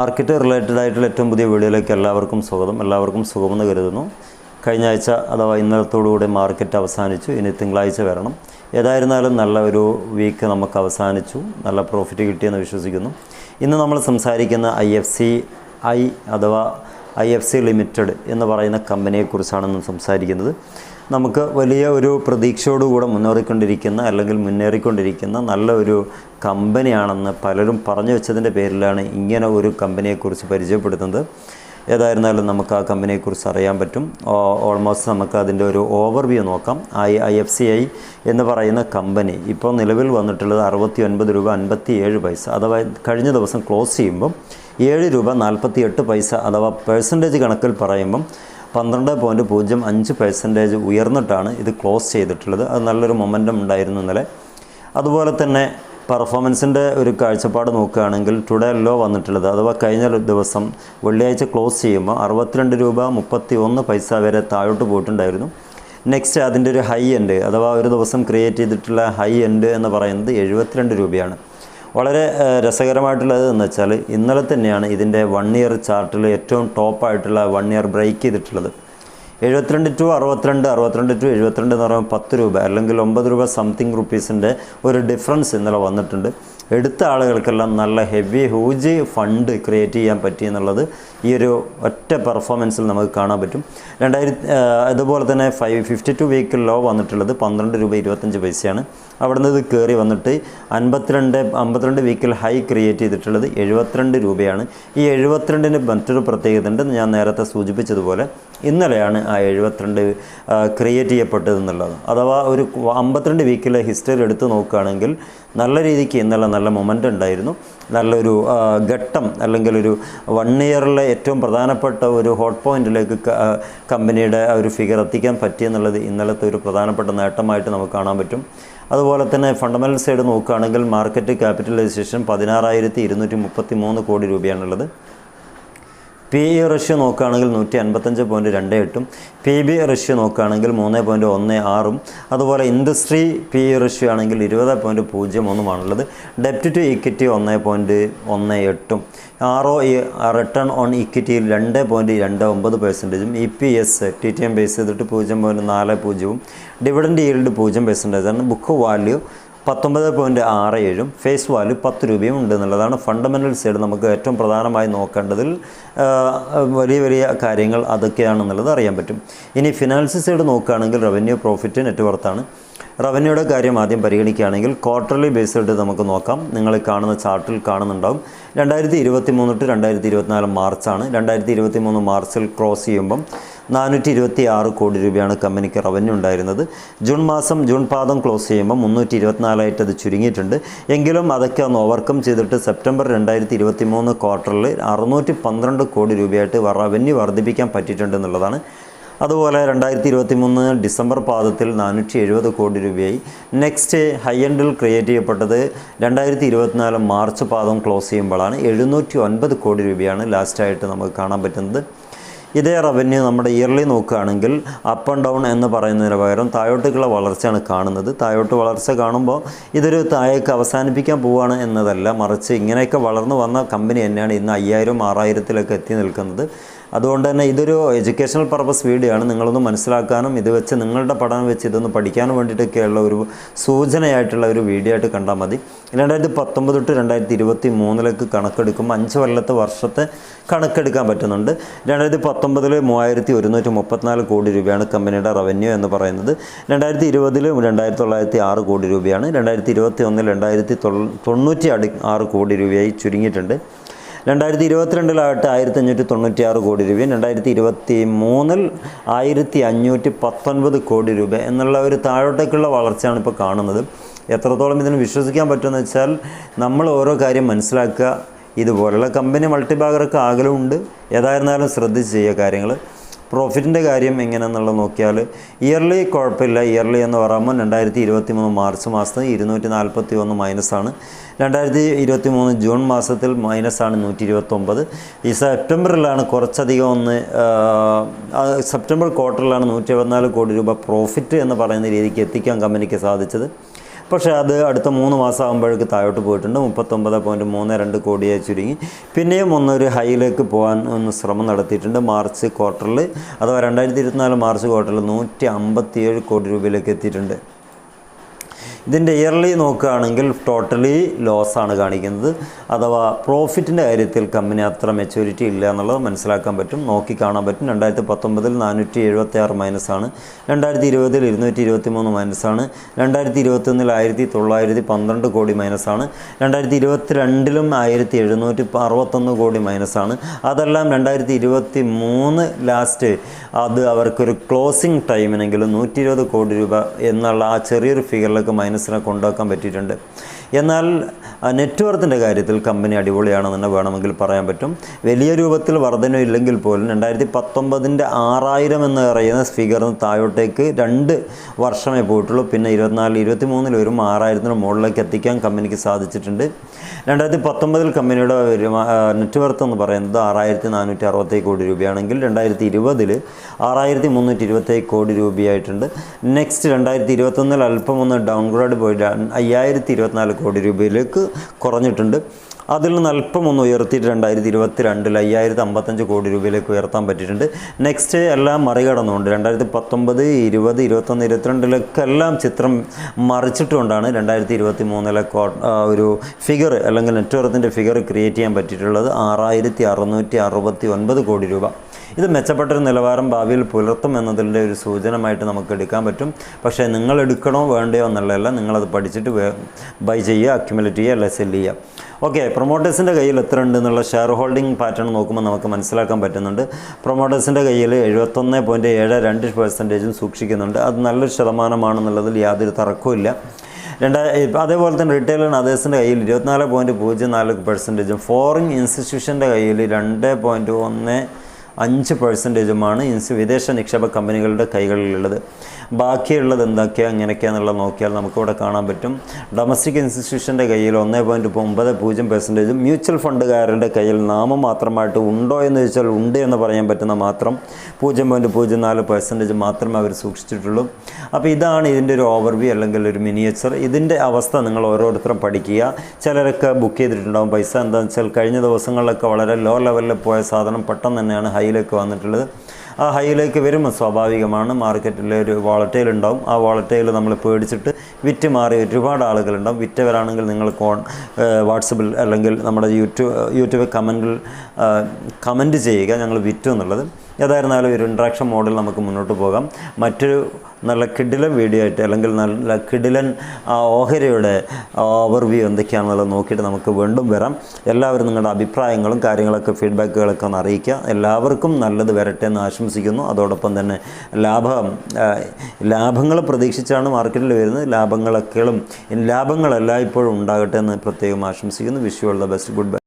Market related ആയിട്ടുള്ള ഏറ്റവും പുതിയ വീഡിയോയിലേക്ക് എല്ലാവർക്കും സ്വാഗതം. എല്ലാവർക്കും സുഖമെന്ന് കരുതുന്നു. കഴിഞ്ഞ ആഴ്ച അഥവാ ഇന്നലത്തോടുകൂടി മാർക്കറ്റ് അവസാനിച്ചു. ഇനി തിങ്കളാഴ്ച വരണം. ഏതായിരുന്നാലും നല്ല ഒരു വീക്ക് നമുക്ക് അവസാനിച്ചു. നല്ല പ്രോഫിറ്റ് കിട്ടിയെന്ന് വിശ്വസിക്കുന്നു. ഇന്ന് നമ്മൾ സംസാരിക്കുന്ന ഐ എഫ് സി ഐ അഥവാ ഐ എഫ് സി ലിമിറ്റഡ് എന്ന് പറയുന്ന കമ്പനിയെക്കുറിച്ചാണ് ഇന്ന് സംസാരിക്കുന്നത്. നമുക്ക് വലിയ ഒരു പ്രതീക്ഷയോടുകൂടെ മുന്നേറിക്കൊണ്ടിരിക്കുന്ന അല്ലെങ്കിൽ മുന്നേറിക്കൊണ്ടിരിക്കുന്ന നല്ല ഒരു കമ്പനിയാണെന്ന് പലരും പറഞ്ഞു വെച്ചതിന്റെ പേരിലാണ് ഇങ്ങനെ ഒരു കമ്പനിയെക്കുറിച്ച് പരിചയപ്പെടുത്തുന്നത്. ഏതായിരുന്നാലും നമുക്ക് ആ കമ്പനിയെക്കുറിച്ച് അറിയാൻ പറ്റും. ഓൾമോസ്റ്റ് നമുക്ക് അതിന്റെ ഒരു ഓവർവ്യൂ നോക്കാം. I I F C I എന്ന് പറയുന്ന കമ്പനി ഇപ്പോൾ നിലവിൽ വന്നിട്ടുള്ളത് അറുപത്തി ഒൻപത് രൂപ അൻപത്തി ഏഴ് പൈസ. അഥവാ കഴിഞ്ഞ ദിവസം ക്ലോസ് ചെയ്യുമ്പം ഏഴ് രൂപ നാൽപ്പത്തി എട്ട് പൈസ അഥവാ പേഴ്സന്റേജ് കണക്കിൽ പറയുമ്പം പന്ത്രണ്ട് പോയിന്റ് പൂജ്യം അഞ്ച് പെർസെന്റേജ് ഉയർന്നിട്ടാണ് ഇത് ക്ലോസ് ചെയ്തിട്ടുള്ളത്. അത് നല്ലൊരു മൊമെന്റം ഉണ്ടായിരുന്നു ഇന്നലെ. അതുപോലെ തന്നെ പെർഫോമൻസിന്റെ ഒരു കാഴ്ചപ്പാട് നോക്കുകയാണെങ്കിൽ ടുഡേ ലോ വന്നിട്ടുള്ളത്. അഥവാ കഴിഞ്ഞ ദിവസം വെള്ളിയാഴ്ച ക്ലോസ് ചെയ്യുമ്പോൾ അറുപത്തിരണ്ട് രൂപ മുപ്പത്തി ഒന്ന് പൈസ വരെ താഴോട്ട് പോയിട്ടുണ്ടായിരുന്നു. നെക്സ്റ്റ് അതിന്റെ ഒരു ഹൈ എൻഡ് അഥവാ ഒരു ദിവസം ക്രിയേറ്റ് ചെയ്തിട്ടുള്ള ഹൈ എൻഡ് എന്ന് പറയുന്നത് എഴുപത്തിരണ്ട് രൂപയാണ്. വളരെ രസകരമായിട്ടുള്ളത് എന്ന് വെച്ചാൽ ഇന്നലെ തന്നെയാണ് ഇതിന്റെ വൺ ഇയർ ചാർട്ടിൽ ഏറ്റവും ടോപ്പായിട്ടുള്ള വൺ ഇയർ ബ്രേക്ക് ചെയ്തിട്ടുള്ളത്. എഴുപത്തിരണ്ട് ടു അറുപത്തിരണ്ട് അറുപത്തിരണ്ട് ടു എഴുപത്തിരണ്ട് എന്ന് പറയുമ്പോൾ പത്ത് രൂപ അല്ലെങ്കിൽ ഒമ്പത് രൂപ സംതിങ് റുപ്പീസിന്റെ ഒരു ഡിഫറൻസ് ഇന്നലെ വന്നിട്ടുണ്ട്. എടുത്ത ആളുകൾക്കെല്ലാം നല്ല ഹെവി ഹൂജ് ഫണ്ട് ക്രിയേറ്റ് ചെയ്യാൻ പറ്റി എന്നുള്ളത് ഈ ഒരു ഒറ്റ പെർഫോമൻസിൽ നമുക്ക് കാണാൻ പറ്റും. രണ്ടായിരത്തി അതുപോലെ തന്നെ ഫൈവ് ഫിഫ്റ്റി ടു വീക്കിൽ ലോ വന്നിട്ടുള്ളത് പന്ത്രണ്ട് രൂപ ഇരുപത്തഞ്ച് പൈസയാണ്. അവിടെ നിന്ന് ഇത് കയറി വന്നിട്ട് അൻപത്തിരണ്ട് അമ്പത്തിരണ്ട് വീക്കിൽ ഹൈ ക്രിയേറ്റ് ചെയ്തിട്ടുള്ളത് എഴുപത്തിരണ്ട് രൂപയാണ്. ഈ എഴുപത്തിരണ്ടിന് മറ്റൊരു പ്രത്യേകത ഉണ്ട് ഞാൻ നേരത്തെ സൂചിപ്പിച്ചതുപോലെ ഇന്നലെയാണ് ആ എഴുപത്തിരണ്ട് ക്രിയേറ്റ് ചെയ്യപ്പെട്ടത് എന്നുള്ളത് അഥവാ ഒരു അമ്പത്തിരണ്ട് വീക്കിലെ ഹിസ്റ്ററി എടുത്ത് നോക്കുകയാണെങ്കിൽ നല്ല രീതിക്ക് ഇന്നലെ നല്ല മൊമെന്റ് ഉണ്ടായിരുന്നു. നല്ലൊരു ഘട്ടം അല്ലെങ്കിൽ ഒരു വൺ ഇയറിലെ ഏറ്റവും പ്രധാനപ്പെട്ട ഒരു ഹോട്ട് പോയിന്റിലേക്ക് കമ്പനിയുടെ ഒരു ഫിഗർ എത്തിക്കാൻ പറ്റിയെന്നുള്ളത് ഇന്നലത്തെ ഒരു പ്രധാനപ്പെട്ട നേട്ടമായിട്ട് നമുക്ക് കാണാൻ പറ്റും. അതുപോലെ തന്നെ ഫണ്ടമെന്റൽ സൈഡ് നോക്കുകയാണെങ്കിൽ മാർക്കറ്റ് ക്യാപിറ്റലൈസേഷൻ പതിനാറായിരത്തി ഇരുന്നൂറ്റി മുപ്പത്തി മൂന്ന് കോടി രൂപയാണുള്ളത്. പി ഇ റഷ്യ നോക്കുകയാണെങ്കിൽ നൂറ്റി അൻപത്തഞ്ച് പോയിന്റ് രണ്ട് എട്ടും പി ബി റഷ്യ നോക്കുകയാണെങ്കിൽ മൂന്ന് പോയിന്റ് ഒന്ന് ആറും അതുപോലെ ഇൻഡസ്ട്രി പി ഇ റഷ്യ ആണെങ്കിൽ ഇരുപത് പോയിന്റ് പൂജ്യം ഒന്നുമാണുള്ളത്. ഡെപ്റ്റ് ടു ഇക്വിറ്റി ഒന്ന് പോയിന്റ് ഒന്ന് എട്ടും ആർ ഒ റിട്ടേൺ ഓൺ ഇക്വിറ്റിയിൽ രണ്ട് പോയിന്റ് രണ്ട് ഒമ്പത് പെർസെന്റേജും E P S T T M base ചെയ്തിട്ട് പൂജ്യം പോയിന്റ് നാല് പൂജ്യവും ഡിവിഡൻഡ് ഈൽഡ് പൂജ്യം പെർസെന്റേജാണ് ബുക്ക് വാല്യൂ പത്തൊമ്പത് പോയിന്റ് ആറ് ഏഴും ഫേസ് വാല്യൂ പത്ത് രൂപയും ഉണ്ട് എന്നുള്ളതാണ് ഫണ്ടമെന്റൽ സൈഡ് നമുക്ക് ഏറ്റവും പ്രധാനമായി നോക്കേണ്ടതിൽ വലിയ വലിയ കാര്യങ്ങൾ അതൊക്കെയാണെന്നുള്ളത് അറിയാൻ പറ്റും. ഇനി ഫിനാൻസ് സൈഡ് നോക്കുകയാണെങ്കിൽ റവന്യൂ പ്രോഫിറ്റ് നെറ്റ്വർത്താണ്. റവന്യൂയുടെ കാര്യം ആദ്യം പരിഗണിക്കുകയാണെങ്കിൽ ക്വാർട്ടർലി ബേസ്ഡ് നമുക്ക് നോക്കാം. നിങ്ങൾ കാണുന്ന ചാർട്ടിൽ കാണുന്നുണ്ടാവും. രണ്ടായിരത്തി ഇരുപത്തി മൂന്ന് ടു രണ്ടായിരത്തി ഇരുപത്തിനാല് മാർച്ചാണ്. രണ്ടായിരത്തി ഇരുപത്തി മൂന്ന് മാർച്ചിൽ ക്രോസ് ചെയ്യുമ്പം നാനൂറ്റി ഇരുപത്തി ആറ് കോടി രൂപയാണ് കമ്പനിക്ക് റവന്യൂ ഉണ്ടായിരുന്നത്. ജൂൺ മാസം ജൂൺ പാദം ക്ലോസ് ചെയ്യുമ്പോൾ മുന്നൂറ്റി ഇരുപത്തിനാലായിട്ട് അത് ചുരുങ്ങിയിട്ടുണ്ട്. എങ്കിലും അതൊക്കെ ഒന്ന് ഓവർകം ചെയ്തിട്ട് സെപ്റ്റംബർ രണ്ടായിരത്തി ഇരുപത്തി മൂന്ന് ക്വാർട്ടറിൽ അറുന്നൂറ്റി പന്ത്രണ്ട് കോടി രൂപയായിട്ട് റവന്യൂ വർദ്ധിപ്പിക്കാൻ പറ്റിയിട്ടുണ്ട് എന്നുള്ളതാണ്. അതുപോലെ രണ്ടായിരത്തി ഇരുപത്തി മൂന്ന് ഡിസംബർ പാദത്തിൽ നാനൂറ്റി എഴുപത് കോടി രൂപയായി. നെക്സ്റ്റ് ഹൈ എൻഡിൽ ക്രിയേറ്റ് ചെയ്യപ്പെട്ടത് രണ്ടായിരത്തി ഇരുപത്തിനാല് മാർച്ച് പാദം ക്ലോസ് ചെയ്യുമ്പോഴാണ് എഴുന്നൂറ്റി ഒൻപത് കോടി രൂപയാണ് ലാസ്റ്റായിട്ട് നമുക്ക് കാണാൻ പറ്റുന്നത്. ഇതേ റവന്യൂ നമ്മുടെ ഇയർലി നോക്കുകയാണെങ്കിൽ അപ്പ് ആൻഡ് ഡൗൺ എന്ന് പറയുന്നതിന് പകരം താഴോട്ടേക്കുള്ള വളർച്ചയാണ് കാണുന്നത്. താഴോട്ട് വളർച്ച കാണുമ്പോൾ ഇതൊരു താഴേക്ക് അവസാനിപ്പിക്കാൻ പോവുകയാണ് എന്നതല്ല. മറിച്ച് ഇങ്ങനെയൊക്കെ വളർന്നു വന്ന കമ്പനി തന്നെയാണ് ഇന്ന് അയ്യായിരം ആറായിരത്തിലൊക്കെ എത്തി നിൽക്കുന്നത്. അതുകൊണ്ട് തന്നെ ഇതൊരു എഡ്യൂക്കേഷണൽ പർപ്പസ് വീഡിയോ ആണ്. നിങ്ങളൊന്ന് മനസ്സിലാക്കാനും ഇത് വെച്ച് നിങ്ങളുടെ പഠനം വെച്ച് ഇതൊന്ന് പഠിക്കാനും വേണ്ടിയിട്ടൊക്കെയുള്ള ഒരു സൂചനയായിട്ടുള്ള ഒരു വീഡിയോ ആയിട്ട് കണ്ടാൽ മതി. രണ്ടായിരത്തി പത്തൊമ്പത് തൊട്ട് രണ്ടായിരത്തി ഇരുപത്തി മൂന്നിലേക്ക് കണക്കെടുക്കുമ്പോൾ അഞ്ച് കൊല്ലത്തെ വർഷത്തെ കണക്കെടുക്കാൻ പറ്റുന്നുണ്ട്. രണ്ടായിരത്തി പത്തൊമ്പതിൽ മൂവായിരത്തി ഒരുന്നൂറ്റി മുപ്പത്തിനാല് കോടി രൂപയാണ് കമ്പനിയുടെ റവന്യൂ എന്ന് പറയുന്നത്. രണ്ടായിരത്തി ഇരുപതിൽ രണ്ടായിരത്തി തൊള്ളായിരത്തി ആറ് കോടി രൂപയാണ്. രണ്ടായിരത്തി ഇരുപത്തി ഒന്നിൽ രണ്ടായിരത്തി തൊണ്ണൂറ്റി അടി ആറ് കോടി രൂപയായി ചുരുങ്ങിയിട്ടുണ്ട്. രണ്ടായിരത്തി ഇരുപത്തിരണ്ടിലാകട്ടെ ആയിരത്തി അഞ്ഞൂറ്റി തൊണ്ണൂറ്റി ആറ് കോടി രൂപയും രണ്ടായിരത്തി ഇരുപത്തി മൂന്നിൽ ആയിരത്തി അഞ്ഞൂറ്റി പത്തൊൻപത് കോടി രൂപ എന്നുള്ള ഒരു താഴോട്ടേക്കുള്ള വളർച്ചയാണ് ഇപ്പോൾ കാണുന്നത്. എത്രത്തോളം ഇതിന് വിശ്വസിക്കാൻ പറ്റുമെന്ന് വെച്ചാൽ നമ്മൾ ഓരോ കാര്യം മനസ്സിലാക്കുക. ഇതുപോലുള്ള കമ്പനി മൾട്ടിബാഗറൊക്കെ ആകലുണ്ട് ഏതായിരുന്നാലും ശ്രദ്ധിച്ച് ചെയ്യുക കാര്യങ്ങൾ. പ്രോഫിറ്റിന്റെ കാര്യം എങ്ങനെയെന്നുള്ളത് നോക്കിയാൽ ഇയർലി കുഴപ്പമില്ല. ഇയർലി എന്ന് പറയുമ്പോൾ രണ്ടായിരത്തി ഇരുപത്തി മൂന്ന് മാർച്ച് മാസത്തിൽ ഇരുന്നൂറ്റി നാൽപ്പത്തി ഒന്ന് മൈനസാണ് രണ്ടായിരത്തി ഇരുപത്തി മൂന്ന് ജൂൺ മാസത്തിൽ മൈനസാണ് നൂറ്റി ഇരുപത്തൊമ്പത് ഈ സെപ്റ്റംബറിലാണ് കുറച്ചധികം ഒന്ന് സെപ്റ്റംബർ ക്വാർട്ടറിലാണ് നൂറ്റി എഴുപത്തിനാല് കോടി രൂപ പ്രോഫിറ്റ് എന്ന് പറയുന്ന രീതിക്ക് എത്തിക്കാൻ കമ്പനിക്ക് സാധിച്ചത്. പക്ഷേ അത് അടുത്ത മൂന്ന് മാസം ആകുമ്പോഴേക്ക് താഴോട്ട് പോയിട്ടുണ്ട്. മുപ്പത്തൊമ്പത് പോയിന്റ് മൂന്ന് രണ്ട് കോടിയായി ചുരുങ്ങി. പിന്നെയും ഒന്നൊരു ഹൈയിലേക്ക് പോകാൻ ഒന്ന് ശ്രമം നടത്തിയിട്ടുണ്ട് മാർച്ച് ക്വാർട്ടറിൽ അഥവാ രണ്ടായിരത്തി ഇരുപത്തിനാല് മാർച്ച് ക്വാർട്ടറിൽ നൂറ്റി അമ്പത്തിയേഴ് കോടി രൂപയിലേക്ക് എത്തിയിട്ടുണ്ട്. ഇതിന്റെ ഇയർലി നോക്കുകയാണെങ്കിൽ ടോട്ടലി ലോസാണ് കാണിക്കുന്നത്. അഥവാ പ്രോഫിറ്റിന്റെ കാര്യത്തിൽ കമ്പനി അത്ര മെച്യൂരിറ്റി ഇല്ല എന്നുള്ളത് മനസ്സിലാക്കാൻ പറ്റും. നോക്കി കാണാൻ പറ്റും. രണ്ടായിരത്തി പത്തൊമ്പതിൽ നാനൂറ്റി എഴുപത്തി ആറ് മൈനസാണ് രണ്ടായിരത്തി ഇരുപതിൽ ഇരുന്നൂറ്റി ഇരുപത്തി മൂന്ന് മൈനസാണ് രണ്ടായിരത്തി ഇരുപത്തൊന്നിൽ ആയിരത്തി തൊള്ളായിരത്തി പന്ത്രണ്ട് കോടി മൈനസാണ് രണ്ടായിരത്തി ഇരുപത്തി രണ്ടിലും ആയിരത്തി എഴുന്നൂറ്റി അറുപത്തൊന്ന് കോടി മൈനസാണ് അതെല്ലാം രണ്ടായിരത്തി ഇരുപത്തി മൂന്ന് ലാസ്റ്റ് അത് അവർക്കൊരു ക്ലോസിംഗ് ടൈമിനെങ്കിലും നൂറ്റി ഇരുപത് കോടി രൂപ എന്നുള്ള ആ ചെറിയൊരു ഫിഗറിലേക്ക് മൈനസിനെ കൊണ്ടുവെക്കാൻ പറ്റിയിട്ടുണ്ട്. എന്നാൽ നെറ്റ്വർത്തിന്റെ കാര്യത്തിൽ കമ്പനി അടിപൊളിയാണെന്ന് തന്നെ വേണമെങ്കിൽ പറയാൻ പറ്റും. വലിയ രൂപത്തിൽ വർധന ഇല്ലെങ്കിൽ പോലും രണ്ടായിരത്തി പത്തൊമ്പതിന്റെ ആറായിരം എന്ന് പറയുന്ന ഫിഗറിന് താഴോട്ടേക്ക് രണ്ട് വർഷമേ പോയിട്ടുള്ളൂ. പിന്നെ ഇരുപത്തിനാല് ഇരുപത്തി മൂന്നിൽ വരും ആറായിരത്തിന് മുകളിലേക്ക് എത്തിക്കാൻ കമ്പനിക്ക് സാധിച്ചിട്ടുണ്ട്. രണ്ടായിരത്തി പത്തൊമ്പതിൽ കമ്പനിയുടെ നെറ്റ്വർത്ത് എന്ന് പറയുന്നത് ആറായിരത്തി നാനൂറ്റി അറുപത്തേഴ് കോടി രൂപയാണെങ്കിൽ രണ്ടായിരത്തി ഇരുപതിൽ ആറായിരത്തി മുന്നൂറ്റി ഇരുപത്തേഴ് കോടി രൂപയായിട്ടുണ്ട്. നെക്സ്റ്റ് രണ്ടായിരത്തി ഇരുപത്തൊന്നിൽ അല്പം ഒന്ന് ഡൗൺഗ്രേഡ് പോയിട്ട് അയ്യായിരത്തി ഇരുപത്തിനാല് കോടി രൂപയിലേക്ക് കുറഞ്ഞിട്ടുണ്ട്. അതിൽ നിന്ന് അല്പം ഒന്ന് ഉയർത്തിയിട്ട് രണ്ടായിരത്തി ഇരുപത്തി രണ്ടിൽ അയ്യായിരത്തി അമ്പത്തഞ്ച് കോടി രൂപയിലേക്ക് ഉയർത്താൻ പറ്റിയിട്ടുണ്ട്. നെക്സ്റ്റ് എല്ലാം മറികടന്നുകൊണ്ട് രണ്ടായിരത്തി പത്തൊമ്പത് ഇരുപത് ഇരുപത്തൊന്ന് ഇരുപത്തിരണ്ടിലൊക്കെ എല്ലാം ചിത്രം മറിച്ചിട്ടുകൊണ്ടാണ് രണ്ടായിരത്തി ഇരുപത്തി മൂന്നിലെ കോ ഒരു ഫിഗർ അല്ലെങ്കിൽ നെറ്റ്വർത്തിന്റെ ഫിഗർ ക്രിയേറ്റ് ചെയ്യാൻ പറ്റിയിട്ടുള്ളത് ആറായിരത്തി അറുന്നൂറ്റി അറുപത്തി ഒൻപത് കോടി രൂപ. ഇത് മെച്ചപ്പെട്ടൊരു നിലവാരം ഭാവിയിൽ പുലർത്തും എന്നതിന്റെ ഒരു സൂചനമായിട്ട് നമുക്ക് എടുക്കാൻ പറ്റും. പക്ഷേ നിങ്ങൾ എടുക്കണോ വേണ്ടയോ എന്നുള്ളതല്ല നിങ്ങളത് പഠിച്ചിട്ട് ബൈ ചെയ്യുക അക്യുമുലേറ്റ് ചെയ്യുക അല്ലെ സെല്ല് ചെയ്യുക. ഓക്കെ പ്രൊമോട്ടേഴ്സിന്റെ കയ്യിൽ എത്ര ഉണ്ട് എന്നുള്ള ഷെയർ ഹോൾഡിംഗ് പാറ്റേൺ നോക്കുമ്പോൾ നമുക്ക് മനസ്സിലാക്കാൻ പറ്റുന്നുണ്ട്. പ്രൊമോട്ടേഴ്സിന്റെ കയ്യിൽ എഴുപത്തൊന്ന് പോയിന്റ് ഏഴ് രണ്ട് പെർസെന്റേജും സൂക്ഷിക്കുന്നുണ്ട്. അത് നല്ലൊരു ശതമാനമാണെന്നുള്ളതിൽ യാതൊരു തർക്കവും രണ്ടാ അതേപോലെ തന്നെ റീറ്റെയിൽ അതേഴ്സിന്റെ കയ്യിൽ ഇരുപത്തിനാല് പോയിന്റ് പൂജ്യം നാല് പെർസെന്റേജും ഫോറിൻ ഇൻസ്റ്റിറ്റ്യൂഷന്റെ കയ്യിൽ രണ്ട് പോയിന്റ് ഒന്ന് അഞ്ച് പെർസെന്റേജുമാണ് ഇൻസ് വിദേശ നിക്ഷേപ കമ്പനികളുടെ കൈകളിലുള്ളത്. ബാക്കിയുള്ളത് എന്തൊക്കെയാണ് എങ്ങനെയൊക്കെയാണെന്നുള്ളത് നോക്കിയാൽ നമുക്കിവിടെ കാണാൻ പറ്റും. ഡൊമസ്റ്റിക് ഇൻസ്റ്റിറ്റ്യൂഷന്റെ കയ്യിൽ ഒന്ന് പോയിന്റ് ഒമ്പത് പൂജ്യം പെർസെന്റേജും മ്യൂച്വൽ ഫണ്ടുകാരുടെ കയ്യിൽ നാമം മാത്രമായിട്ട് ഉണ്ടോ എന്ന് ചോദിച്ചാൽ ഉണ്ട് എന്ന് പറയാൻ പറ്റുന്ന മാത്രം പൂജ്യം പോയിന്റ് പൂജ്യം നാല് പെർസെന്റേജ് മാത്രമേ അവർ സൂക്ഷിച്ചിട്ടുള്ളൂ. അപ്പോൾ ഇതാണ് ഇതിന്റെ ഒരു ഓവർവ്യൂ അല്ലെങ്കിൽ ഒരു മിനിയേച്ചർ ഇതിന്റെ അവസ്ഥ നിങ്ങൾ ഓരോരുത്തരും പഠിക്കുക. ചിലരൊക്കെ ബുക്ക് ചെയ്തിട്ടുണ്ടാകും പൈസ എന്താണെന്ന് വെച്ചാൽ കഴിഞ്ഞ ദിവസങ്ങളിലൊക്കെ വളരെ ലോ ലെവലിൽ പോയ സാധനം പെട്ടെന്ന് തന്നെയാണ് ഹൈയിലേക്ക് വന്നിട്ടുള്ളത്. ആ ഹൈയിലേക്ക് വരുമ്പോൾ സ്വാഭാവികമാണ്. മാർക്കറ്റിൽ ഒരു വോളറ്റൈൽ ഉണ്ടാവും. ആ വോളറ്റൈൽ നമ്മൾ പേടിച്ചിട്ട് വിറ്റ് മാറി ഒരുപാട് ആളുകളുണ്ടാവും. വിറ്റവരാണെങ്കിൽ നിങ്ങൾ കോൺ വാട്സപ്പിൽ അല്ലെങ്കിൽ നമ്മുടെ യൂട്യൂബ് യൂട്യൂബ് കമന്റിൽ കമന്റ് ചെയ്യുക. ഞങ്ങൾ വിറ്റു എന്നുള്ളത്. ഏതായിരുന്നാലും ഒരു ഇൻട്രാക്ഷൻ മോഡിൽ നമുക്ക് മുന്നോട്ട് പോകാം. മറ്റൊരു നല്ല കിഡിലൻ വീഡിയോ ആയിട്ട് അല്ലെങ്കിൽ നല്ല കിഡിലൻ ഓഹരിയുടെ ഓവർവ്യൂ എന്തൊക്കെയാണെന്നുള്ളത് നോക്കിയിട്ട് നമുക്ക് വീണ്ടും വരാം. എല്ലാവരും നിങ്ങളുടെ അഭിപ്രായങ്ങളും കാര്യങ്ങളൊക്കെ ഫീഡ്ബാക്കുകളൊക്കെ ഒന്ന് അറിയിക്കുക. എല്ലാവർക്കും നല്ലത് വരട്ടെ എന്ന് ആശംസിക്കുന്നു. അതോടൊപ്പം തന്നെ ലാഭം ലാഭങ്ങൾ പ്രതീക്ഷിച്ചാണ് മാർക്കറ്റിൽ വരുന്നത്. ലാഭങ്ങളൊക്കെയും ലാഭങ്ങളെല്ലാം ഇപ്പോഴും ഉണ്ടാകട്ടെ എന്ന് പ്രത്യേകം ആശംസിക്കുന്നു. Wish best good bye